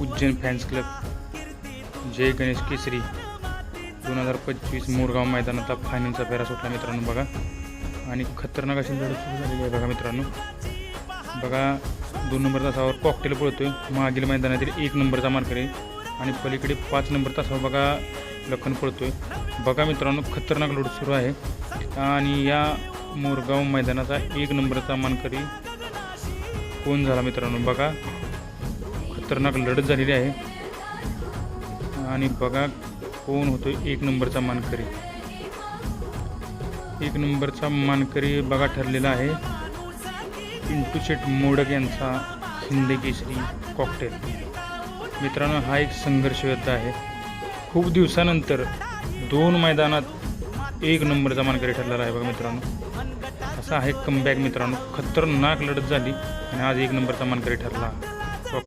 Ujjain fans club जय गणेश केसरी दोन हजार पंचवीस मोरगाव मैदानाचा फायनलचा फेरा सुटला मित्रांनो बघा. आणि खतरनाक अशी लढत सुरू झालेली आहे बघा मित्रांनो. बघा दोन नंबर तासावर कॉकटेल पळतोय. मागील मैदानातील एक नंबरचा मार्कर आहे. आणि पलीकडे पाच नंबर तासावर बघा लखन पळतोय. बघा मित्रांनो खतरनाक लढत सुरू आहे. आणि या मोरगाव मैदानाचा एक नंबरचा मानकरी कोण झाला मित्रांनो? बघा खतरनाक लढत झालेली आहे. आणि बघा कोण होतो एक नंबरचा मानकरी. एक नंबरचा मानकरी बघा ठरलेला आहे. पिंटू शेट मोडक यांचा शिंदे केसरी कॉकटेल मित्रांनो हा एक संघर्ष योद्धा आहे. खूप दिवसानंतर दोन मैदानात एक नंबरचा मानकरी ठरलेला आहे बघा मित्रांनो. असा आहे कमबॅक मित्रांनो. खतरनाक लढत झाली आणि आज एक नंबरचा मानकरी ठरला.